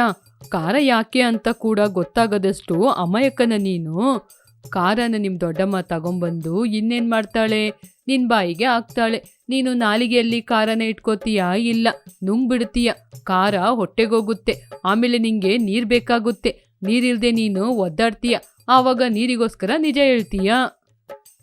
S1: ಖಾರ ಯಾಕೆ ಅಂತ ಕೂಡ ಗೊತ್ತಾಗದಷ್ಟು ಅಮಾಯಕನ ನೀನು. ಖಾರನ ನಿಮ್ ದೊಡ್ಡಮ್ಮ ತಗೊಂಬಂದು ಇನ್ನೇನ್ ಮಾಡ್ತಾಳೆ? ನಿನ್ ಬಾಯಿಗೆ ಹಾಕ್ತಾಳೆ. ನೀನು ನಾಲಿಗೆಯಲ್ಲಿ ಖಾರನ ಇಟ್ಕೋತೀಯಾ? ಇಲ್ಲ ನುಂಗ್ ಬಿಡ್ತೀಯ ಖಾರ ಹೊಟ್ಟೆಗೋಗುತ್ತೆ. ಆಮೇಲೆ ನಿಂಗೆ ನೀರ್ ಬೇಕಾಗುತ್ತೆ. ನೀರಿಲ್ದೆ ನೀನು ಒದ್ದಾಡ್ತೀಯ. ಆವಾಗ ನೀರಿಗೋಸ್ಕರ ನಿಜ ಹೇಳ್ತೀಯ?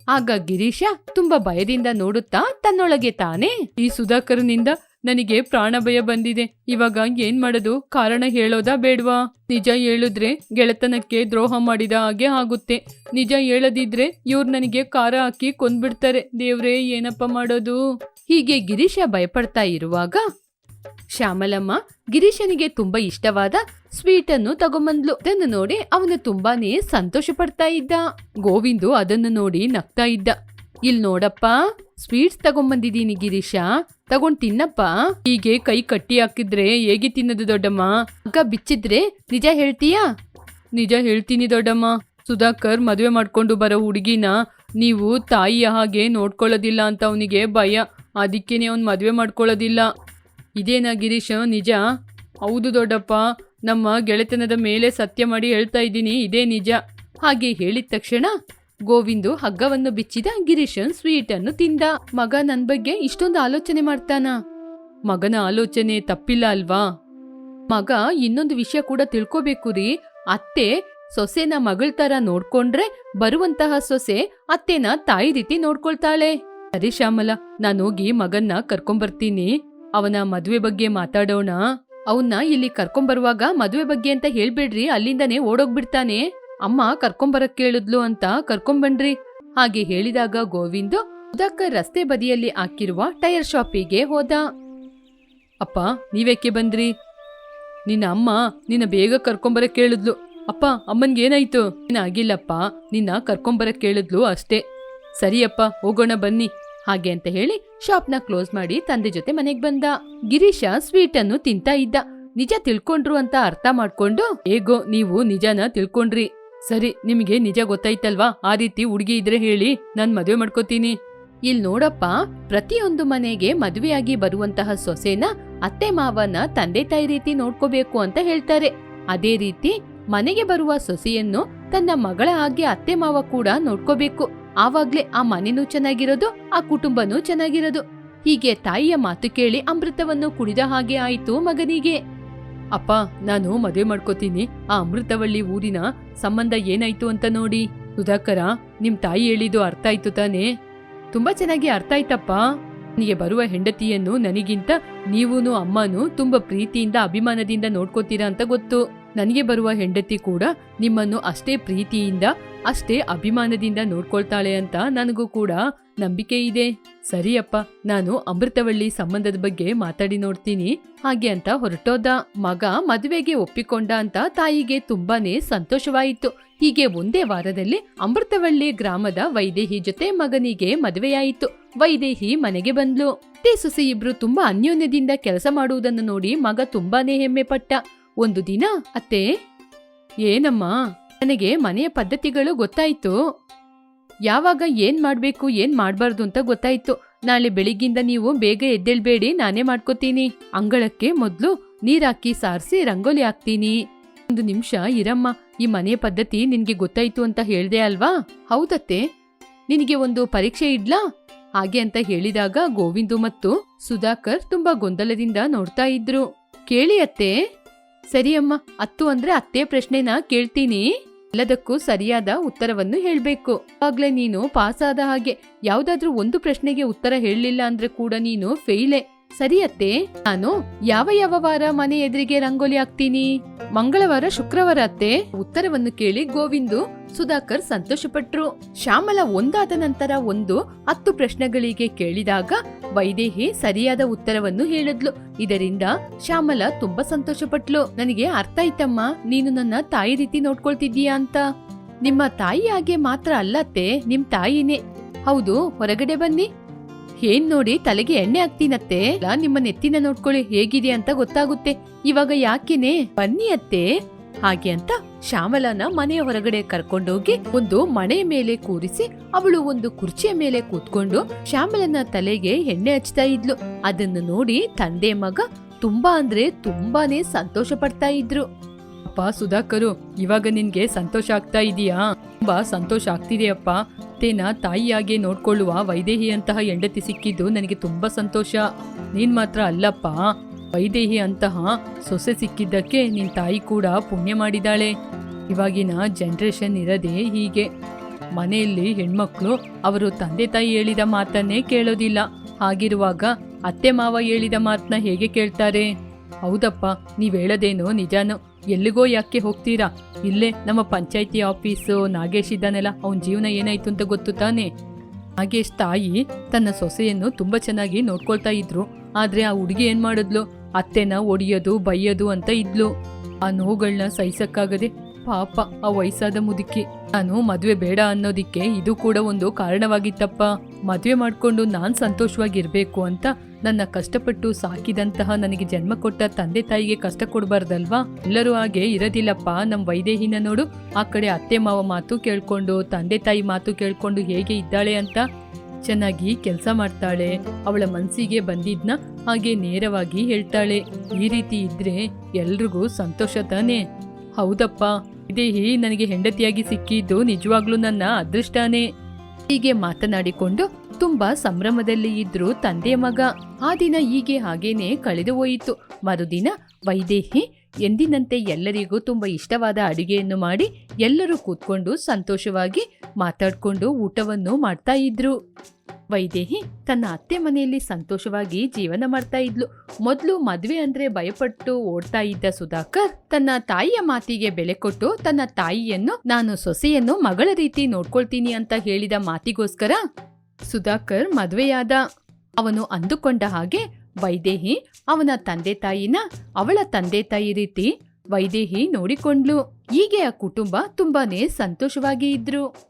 S1: ಆಗ ಗಿರೀಶ ತುಂಬಾ ಭಯದಿಂದ ನೋಡುತ್ತಾ ತನ್ನೊಳಗೆ ತಾನೇ, ಈ ಸುಧಾಕರ್ನಿಂದ ನನಗೆ ಪ್ರಾಣ ಭಯ ಬಂದಿದೆ. ಇವಾಗ ಏನ್ ಮಾಡೋದು? ಕಾರಣ ಹೇಳೋದಾ ಬೇಡ್ವಾ? ನಿಜ ಹೇಳಿದ್ರೆ ಗೆಳೆತನಕ್ಕೆ ದ್ರೋಹ ಮಾಡಿದ ಹಾಗೆ ಆಗುತ್ತೆ. ನಿಜ ಹೇಳದಿದ್ರೆ ಇವ್ರು ನನಗೆ ಖಾರ ಹಾಕಿ ಕೊಂದ್ಬಿಡ್ತಾರೆ. ದೇವ್ರೇ, ಏನಪ್ಪ ಮಾಡೋದು? ಹೀಗೆ ಗಿರೀಶ ಭಯಪಡ್ತಾ ಇರುವಾಗ ಶ್ಯಾಮಲಮ್ಮ ಗಿರೀಶನಿಗೆ ತುಂಬಾ ಇಷ್ಟವಾದ ಸ್ವೀಟ್ ಅನ್ನು ತಗೊಂಬಂದ್ಲು. ಅದನ್ನು ನೋಡಿ ಅವನು ತುಂಬಾನೇ ಸಂತೋಷ ಪಡ್ತಾ ಇದ್ದ. ಗೋವಿಂದು ಅದನ್ನು ನೋಡಿ ನಗ್ತಾ ಇದ್ದ. ಇಲ್ ನೋಡಪ್ಪ ಸ್ವೀಟ್ಸ್ ತಗೊಂಬಂದಿದ್ದೀನಿ ಗಿರೀಶ. ತಗೊಂಡ್ ತಿನ್ನಪ್ಪ. ಹೀಗೆ ಕೈ ಕಟ್ಟಿ ಹಾಕಿದ್ರೆ ಹೇಗೆ ತಿನ್ನದು ದೊಡ್ಡಮ್ಮ? ಅಕ್ಕ ಬಿಚ್ಚಿದ್ರೆ ನಿಜ ಹೇಳ್ತೀಯಾ? ನಿಜ ಹೇಳ್ತೀನಿ ದೊಡ್ಡಮ್ಮ. ಸುಧಾಕರ್ ಮದುವೆ ಮಾಡ್ಕೊಂಡು ಬರೋ ಹುಡುಗಿನ ನೀವು ತಾಯಿಯ ಹಾಗೆ ನೋಡ್ಕೊಳ್ಳೋದಿಲ್ಲ ಅಂತ ಅವನಿಗೆ ಭಯ. ಅದಕ್ಕೇನೆ ಅವ್ನು ಮದುವೆ ಮಾಡ್ಕೊಳ್ಳೋದಿಲ್ಲ. ಇದೇನಾ ಗಿರೀಶ, ನಿಜ? ಹೌದು ದೊಡ್ಡಪ್ಪ, ನಮ್ಮ ಗೆಳೆತನದ ಮೇಲೆ ಸತ್ಯ ಮಾಡಿ ಹೇಳ್ತಾ ಇದ್ದೀನಿ, ಇದೇ ನಿಜ. ಹಾಗೆ ಹೇಳಿದ ತಕ್ಷಣ ಗೋವಿಂದು ಹಗ್ಗವನ್ನು ಬಿಚ್ಚಿದ ಗಿರೀಶನ್ ಸ್ವೀಟ್ ಅನ್ನು ತಿಂದ. ಮಗ ನನ್ ಬಗ್ಗೆ ಇಷ್ಟೊಂದು ಆಲೋಚನೆ ಮಾಡ್ತಾನ? ಮಗನ ಆಲೋಚನೆ ತಪ್ಪಿಲ್ಲ ಅಲ್ವಾ? ಮಗ ಇನ್ನೊಂದು ವಿಷಯ ಕೂಡ ತಿಳ್ಕೋಬೇಕು ರೀ. ಅತ್ತೆ ಸೊಸೆನ ಮಗಳ ತರ ನೋಡ್ಕೊಂಡ್ರೆ ಬರುವಂತಹ ಸೊಸೆ ಅತ್ತೆನ ತಾಯಿ ರೀತಿ ನೋಡ್ಕೊಳ್ತಾಳೆ. ಸರಿ ಶ್ಯಾಮಲ, ನಾನು ಹೋಗಿ ಮಗನ್ನ ಕರ್ಕೊಂಬರ್ತೀನಿ. ಅವನ ಮದುವೆ ಬಗ್ಗೆ ಮಾತಾಡೋಣ. ಅವನ್ನ ಇಲ್ಲಿ ಕರ್ಕೊಂಬರುವಾಗ ಮದುವೆ ಬಗ್ಗೆ ಅಂತ ಹೇಳ್ಬೇಡ್ರಿ, ಅಲ್ಲಿಂದನೇ ಓಡೋಗ್ಬಿಡ್ತಾನೆ. ಅಮ್ಮ ಕರ್ಕೊಂಬರಕ್ ಕೇಳಿದ್ಲು ಅಂತ ಕರ್ಕೊಂಬನ್ರಿ. ಹಾಗೆ ಹೇಳಿದಾಗ ಗೋವಿಂದ್ ಉದಕ್ಕ ರಸ್ತೆ ಬದಿಯಲ್ಲಿ ಹಾಕಿರುವ ಟೈರ್ ಶಾಪಿಗೆ ಹೋದ. ಅಪ್ಪ ನೀವೇಕೆ ಬಂದ್ರಿ? ನಿನ್ನ ಅಮ್ಮ ನಿನ್ನ ಬೇಗ ಕರ್ಕೊಂಬರಕ್ ಕೇಳಿದ್ಲು. ಅಪ್ಪ, ಅಮ್ಮನ್ಗೆ ಏನಾಯ್ತು? ಆಗಿಲ್ಲಪ್ಪ, ನಿನ್ನ ಕರ್ಕೊಂಬರಕ್ ಕೇಳಿದ್ಲು ಅಷ್ಟೇ. ಸರಿಯಪ್ಪ, ಹೋಗೋಣ ಬನ್ನಿ, ಹಾಗೆ ಅಂತ ಹೇಳಿ ಶಾಪ್ನ ಕ್ಲೋಸ್ ಮಾಡಿ ತಂದೆ ಜೊತೆ ಮನೆಗ್ ಬಂದ. ಗಿರೀಶ ಸ್ವೀಟ್ ಅನ್ನು ತಿಂತಾ ಇದ್ದ. ನಿಜ ತಿಳ್ಕೊಂಡ್ರು ಅಂತ ಅರ್ಥ ಮಾಡ್ಕೊಂಡು, ಹೇಗೋ, ನೀವು ನಿಜನ ತಿಳ್ಕೊಂಡ್ರಿ. ಸರಿ, ನಿಮಗೆ ನಿಜ ಗೊತ್ತಾಯ್ತಲ್ವಾ? ಆ ರೀತಿ ಹುಡುಗಿ ಇದ್ರೆ ಹೇಳಿ, ನಾನ್ ಮದುವೆ ಮಾಡ್ಕೋತೀನಿ. ಇಲ್ ನೋಡಪ್ಪ, ಪ್ರತಿಯೊಂದು ಮನೆಗೆ ಮದುವೆಯಾಗಿ ಬರುವಂತಹ ಸೊಸೆನ ಅತ್ತೆ ಮಾವನ ತಂದೆ ತಾಯಿ ರೀತಿ ನೋಡ್ಕೋಬೇಕು ಅಂತ ಹೇಳ್ತಾರೆ. ಅದೇ ರೀತಿ ಮನೆಗೆ ಬರುವ ಸೊಸೆಯನ್ನು ತನ್ನ ಮಗಳ ಹಾಗೆ ಅತ್ತೆ ಮಾವ ಕೂಡ ನೋಡ್ಕೋಬೇಕು. ಆವಾಗ್ಲೇ ಆ ಮನೆನೂ ಚೆನ್ನಾಗಿರೋದು, ಆ ಕುಟುಂಬನೂ ಚೆನ್ನಾಗಿರೋದು. ಹೀಗೆ ತಾಯಿಯ ಮಾತು ಕೇಳಿ ಅಮೃತವನ್ನು ಕುಡಿದ ಹಾಗೆ ಆಯ್ತು ಮಗನಿಗೆ. ಅಪ್ಪ, ನಾನು ಮದುವೆ ಮಾಡ್ಕೋತೀನಿ. ಆ ಅಮೃತವಳ್ಳಿ ಊರಿನ ಸಂಬಂಧ ಏನಾಯ್ತು ಅಂತ ನೋಡಿ. ಸುಧಾಕರ, ನಿಮ್ ತಾಯಿ ಹೇಳಿದ್ದು ಅರ್ಥ ಆಯ್ತು ತಾನೇ? ತುಂಬಾ ಚೆನ್ನಾಗಿ ಅರ್ಥ ಆಯ್ತಪ್ಪ. ನನಗೆ ಬರುವ ಹೆಂಡತಿಯನ್ನು ನನಗಿಂತ ನೀವೂನು ಅಮ್ಮನೂ ತುಂಬಾ ಪ್ರೀತಿಯಿಂದ, ಅಭಿಮಾನದಿಂದ ನೋಡ್ಕೋತೀರಾ ಅಂತ ಗೊತ್ತು. ನನಗೆ ಬರುವ ಹೆಂಡತಿ ಕೂಡ ನಿಮ್ಮನ್ನು ಅಷ್ಟೇ ಪ್ರೀತಿಯಿಂದ, ಅಷ್ಟೇ ಅಭಿಮಾನದಿಂದ ನೋಡ್ಕೊಳ್ತಾಳೆ ಅಂತ ನನಗೂ ಕೂಡ ನಂಬಿಕೆ ಇದೆ. ಸರಿಯಪ್ಪ, ನಾನು ಅಮೃತವಳ್ಳಿ ಸಂಬಂಧದ ಬಗ್ಗೆ ಮಾತಾಡಿ ನೋಡ್ತೀನಿ. ಹಾಗೆ ಅಂತ ಹೊರಟೋದ. ಮಗ ಮದುವೆಗೆ ಒಪ್ಪಿಕೊಂಡ ಅಂತ ತಾಯಿಗೆ ತುಂಬಾನೇ ಸಂತೋಷವಾಯಿತು. ಹೀಗೆ ಒಂದೇ ವಾರದಲ್ಲಿ ಅಮೃತವಳ್ಳಿ ಗ್ರಾಮದ ವೈದೇಹಿ ಜೊತೆ ಮಗನಿಗೆ ಮದುವೆಯಾಯಿತು. ವೈದೇಹಿ ಮನೆಗೆ ಬಂದ್ಲು. ಅತ್ತೆ ಸೊಸೆ ಇಬ್ರು ತುಂಬಾ ಅನ್ಯೋನ್ಯದಿಂದ ಕೆಲಸ ಮಾಡುವುದನ್ನು ನೋಡಿ ಮಗ ತುಂಬಾನೇ ಹೆಮ್ಮೆ ಪಟ್ಟ ಒಂದು ದಿನ, ಅತ್ತೆ. ಏನಮ್ಮ? ನನಗೆ ಮನೆಯ ಪದ್ಧತಿಗಳು ಗೊತ್ತಾಯ್ತು. ಯಾವಾಗ ಏನ್ ಮಾಡ್ಬೇಕು, ಏನ್ ಮಾಡ್ಬಾರ್ದು ಅಂತ ಗೊತ್ತಾಯ್ತು. ನಾಳೆ ಬೆಳಿಗ್ಗಿಂದ ನೀವು ಬೇಗ ಎದ್ದೇಳ್ಬೇಡಿ, ನಾನೇ ಮಾಡ್ಕೋತೀನಿ. ಅಂಗಳಕ್ಕೆ ಮೊದ್ಲು ನೀರಾಕಿ ಸಾರಿಸಿ ರಂಗೋಲಿ ಹಾಕ್ತೀನಿ. ಒಂದು ನಿಮಿಷ ಇರಮ್ಮ. ಈ ಮನೆಯ ಪದ್ಧತಿ ನಿನ್ಗೆ ಗೊತ್ತಾಯ್ತು ಅಂತ ಹೇಳ್ದೆ ಅಲ್ವಾ? ಹೌದತ್ತೆ. ನಿನಗೆ ಒಂದು ಪರೀಕ್ಷೆ ಇಡ್ಲಾ? ಹಾಗೆ ಅಂತ ಹೇಳಿದಾಗ ಗೋವಿಂದು ಮತ್ತು ಸುಧಾಕರ್ ತುಂಬಾ ಗೊಂದಲದಿಂದ ನೋಡ್ತಾ ಇದ್ರು. ಕೇಳಿ ಅತ್ತೆ. ಸರಿ ಅಮ್ಮ ಅತ್ತು ಅಂದ್ರೆ ಅತ್ತೆ ಪ್ರಶ್ನೆನ ಕೇಳ್ತೀನಿ. ಎಲ್ಲದಕ್ಕೂ ಸರಿಯಾದ ಉತ್ತರವನ್ನು ಹೇಳ್ಬೇಕು. ಆಗ್ಲೇ ನೀನು ಪಾಸ್ ಆದ ಹಾಗೆ, ಯಾವ್ದಾದ್ರೂ ಒಂದು ಪ್ರಶ್ನೆಗೆ ಉತ್ತರ ಹೇಳಲಿಲ್ಲ ಅಂದ್ರೆ ಕೂಡ ನೀನು ಫೇಲೆ ಸರಿ ಅತ್ತೆ, ನಾನು ಯಾವ ಯಾವ ವಾರ ಮನೆ ಎದುರಿಗೆ ರಂಗೋಲಿ ಹಾಕ್ತೀನಿ? ಮಂಗಳವಾರ, ಶುಕ್ರವಾರ ಅತ್ತೆ? ಉತ್ತರವನ್ನು ಕೇಳಿ ಗೋವಿಂದು, ಸುಧಾಕರ್ ಸಂತೋಷಪಟ್ರು. ಶ್ಯಾಮಲ ಒಂದಾದ ನಂತರ ಒಂದು ಹತ್ತು ಪ್ರಶ್ನೆಗಳಿಗೆ ಕೇಳಿದಾಗ ವೈದೇಹಿ ಸರಿಯಾದ ಉತ್ತರವನ್ನು ಹೇಳಿದ್ಲು. ಇದರಿಂದ ಶ್ಯಾಮಲ ತುಂಬಾ ಸಂತೋಷಪಟ್ಲು. ನನಗೆ ಅರ್ಥ ಆಯ್ತಮ್ಮ, ನೀನು ನನ್ನ ತಾಯಿ ರೀತಿ ನೋಡ್ಕೊಳ್ತಿದ್ದೀಯಾ ಅಂತ. ನಿಮ್ಮ ತಾಯಿ ಹಾಗೆ ಮಾತ್ರ ಅಲ್ಲತ್ತೆ ನಿಮ್ ತಾಯಿನೇ. ಹೌದು, ಹೊರಗಡೆ ಬನ್ನಿ. ಏನ್ ನೋಡಿ ತಲೆಗೆ ಎಣ್ಣೆ ಹಾಕ್ತೀನತ್ತೆ? ನಿಮ್ಮ ನೆತ್ತಿನ ನೋಡ್ಕೊಳ್ಳಿ, ಹೇಗಿದೆ ಅಂತ ಗೊತ್ತಾಗುತ್ತೆ. ಇವಾಗ ಯಾಕೆನೆ? ಬನ್ನಿ ಅತ್ತೆ. ಹಾಗೆ ಅಂತ ಶ್ಯಾಮಲನ ಮನೆಯ ಹೊರಗಡೆ ಕರ್ಕೊಂಡೋಗಿ ಒಂದು ಮನೆ ಮೇಲೆ ಕೂರಿಸಿ, ಅವಳು ಒಂದು ಕುರ್ಚಿಯ ಮೇಲೆ ಕೂತ್ಕೊಂಡು ಶ್ಯಾಮಲನ ತಲೆಗೆ ಎಣ್ಣೆ ಹಚ್ತಾ ಇದ್ಲು. ಅದನ್ನು ನೋಡಿ ತಂದೆ ಮಗ ತುಂಬಾ ಅಂದ್ರೆ ತುಂಬಾನೇ ಸಂತೋಷ ಪಡ್ತಾ ಇದ್ರು. ಅಪ್ಪ ಸುಧಾಕರು, ಇವಾಗ ನಿನ್ಗೆ ಸಂತೋಷ ಆಗ್ತಾ ಇದೀಯಾ? ತುಂಬಾ ಸಂತೋಷ ಆಗ್ತಿದೆಯಪ್ಪ ತೇನ ತಾಯಿಯಾಗಿ ನೋಡ್ಕೊಳ್ಳುವ ವೈದೇಹಿ ಅಂತಹ ಹೆಂಡತಿ ಸಿಕ್ಕಿದ್ದು ನನಗೆ ತುಂಬಾ ಸಂತೋಷ. ನೀನ್ ಮಾತ್ರ ಅಲ್ಲಪ್ಪ, ವೈದೇಹಿ ಅಂತಹ ಸೊಸೆ ಸಿಕ್ಕಿದ್ದಕ್ಕೆ ನಿನ್ ತಾಯಿ ಕೂಡ ಪುಣ್ಯ ಮಾಡಿದಾಳೆ. ಇವಾಗಿನ ಜನ್ರೇಷನ್ ಇರದೇ ಹೀಗೆ. ಮನೆಯಲ್ಲಿ ಹೆಣ್ಮಕ್ಳು, ಅವರು ತಂದೆ ತಾಯಿ ಹೇಳಿದ ಮಾತನ್ನೇ ಕೇಳೋದಿಲ್ಲ. ಹಾಗಿರುವಾಗ ಅತ್ತೆ ಮಾವ ಹೇಳಿದ ಮಾತನ್ನ ಹೇಗೆ ಕೇಳ್ತಾರೆ? ಹೌದಪ್ಪ, ನೀವ್ ಹೇಳೋದೇನೋ ನಿಜಾನೋ? ಎಲ್ಲಿಗೋ ಯಾಕೆ ಹೋಗ್ತೀರಾ? ಇಲ್ಲೇ ನಮ್ಮ ಪಂಚಾಯಿತಿ ಆಫೀಸು, ನಾಗೇಶ್ ಇದ್ದಾನೆಲ್ಲ, ಅವನ ಜೀವನ ಏನಾಯ್ತು ಅಂತ ಗೊತ್ತು ತಾನೇ? ನಾಗೇಶ್ ತಾಯಿ ತನ್ನ ಸೊಸೆಯನ್ನು ತುಂಬಾ ಚೆನ್ನಾಗಿ ನೋಡ್ಕೊಳ್ತಾ ಇದ್ರು. ಆದ್ರೆ ಆ ಹುಡುಗಿ ಏನು ಮಾಡಿದ್ಲು? ಅತ್ತೆನ ಒಡೆಯೋದು, ಬೈಯೋದು ಅಂತ ಇದ್ಲು. ಆ ನೋವುಗಳನ್ನ ಸಹಿಸಕ್ಕಾಗದೆ ಪಾಪ ಆ ವಯಸ್ಸಾದ ಮುದುಕಿ. ನಾನು ಮದುವೆ ಬೇಡ ಅನ್ನೋದಿಕ್ಕೆ ಇದು ಕೂಡ ಒಂದು ಕಾರಣವಾಗಿತ್ತಪ್ಪ. ಮದ್ವೆ ಮಾಡಿಕೊಂಡು ನಾನು ಸಂತೋಷವಾಗಿರಬೇಕು ಅಂತ ನನ್ನ ಕಷ್ಟಪಟ್ಟು ಸಾಕಿದಂತಹ ನನಗೆ ಜನ್ಮ ಕೊಟ್ಟ ತಂದೆ ತಾಯಿಗೆ ಕಷ್ಟ ಕೊಡಬಾರ್ದಲ್ವಾ? ಎಲ್ಲರೂ ಹಾಗೆ ಇರೋದಿಲ್ಲಪ್ಪ ನಮ್ಮ ವೈದೇಹಿನ ನೋಡು. ಆ ಕಡೆ ಅತ್ತೆ ಮಾವ ಮಾತು ಕೇಳ್ಕೊಂಡು, ತಂದೆ ತಾಯಿ ಮಾತು ಕೇಳ್ಕೊಂಡು ಹೇಗೆ ಇದ್ದಾಳೆ ಅಂತ ಚೆನ್ನಾಗಿ ಕೆಲಸ ಮಾಡ್ತಾಳೆ. ಅವಳ ಮನಸ್ಸಿಗೆ ಬಂದಿದ್ನ ಹಾಗೆ ನೇರವಾಗಿ ಹೇಳ್ತಾಳೆ. ಈ ರೀತಿ ಇದ್ರೆ ಎಲ್ರಿಗೂ ಸಂತೋಷ ತಾನೇ? ಹೌದಪ್ಪ. ಇದೇಹಿ ನನಗೆ ಹೆಂಡತಿಯಾಗಿ ಸಿಕ್ಕಿದ್ದು ನಿಜವಾಗ್ಲೂ ನನ್ನ ಅದೃಷ್ಟನೇ. ಹೀಗೆ ಮಾತನಾಡಿಕೊಂಡು ತುಂಬಾ ಸಂಭ್ರಮದಲ್ಲಿ ಇದ್ರು ತಂದೆ ಮಗ. ಆ ದಿನ ಹೀಗೆ ಹಾಗೇನೆ ಕಳೆದು ಹೋಯಿತು. ಮರುದಿನ ವೈದೇಹಿ ಎಂದಿನಂತೆ ಎಲ್ಲರಿಗೂ ತುಂಬ ಇಷ್ಟವಾದ ಅಡಿಗೆಯನ್ನು ಮಾಡಿ ಎಲ್ಲರೂ ಕೂತ್ಕೊಂಡು ಸಂತೋಷವಾಗಿ ಮಾತಾಡಿಕೊಂಡು ಊಟವನ್ನು ಮಾಡ್ತಾ ಇದ್ರು. ವೈದೇಹಿ ತನ್ನ ಅತ್ತೆ ಮನೆಯಲ್ಲಿ ಸಂತೋಷವಾಗಿ ಜೀವನ ಮಾಡ್ತಾ ಇದ್ಲು. ಮೊದಲು ಮದುವೆ ಅಂದ್ರೆ ಭಯಪಟ್ಟು ಓಡ್ತಾ ಇದ್ದ ಸುಧಾಕರ್ ತನ್ನ ತಾಯಿಯ ಮಾತಿಗೆ ಬೆಲೆ ಕೊಟ್ಟು ತನ್ನ ತಾಯಿಯನ್ನು, ನಾನು ಸೊಸೆಯನ್ನು ಮಗಳ ರೀತಿ ನೋಡ್ಕೊಳ್ತೀನಿ ಅಂತ ಹೇಳಿದ ಮಾತಿಗೋಸ್ಕರ ಸುಧಾಕರ್ ಮದುವೆಯಾದ. ಅವನು ಅಂದುಕೊಂಡ ಹಾಗೆ ವೈದೇಹಿ ಅವನ ತಂದೆ ತಾಯಿನ ಅವಳ ತಂದೆ ತಾಯಿ ರೀತಿ ವೈದೇಹಿ ನೋಡಿಕೊಂಡ್ಲು. ಹೀಗೆ ಆ ಕುಟುಂಬ ತುಂಬಾನೇ ಸಂತೋಷವಾಗಿ ಇದ್ರು.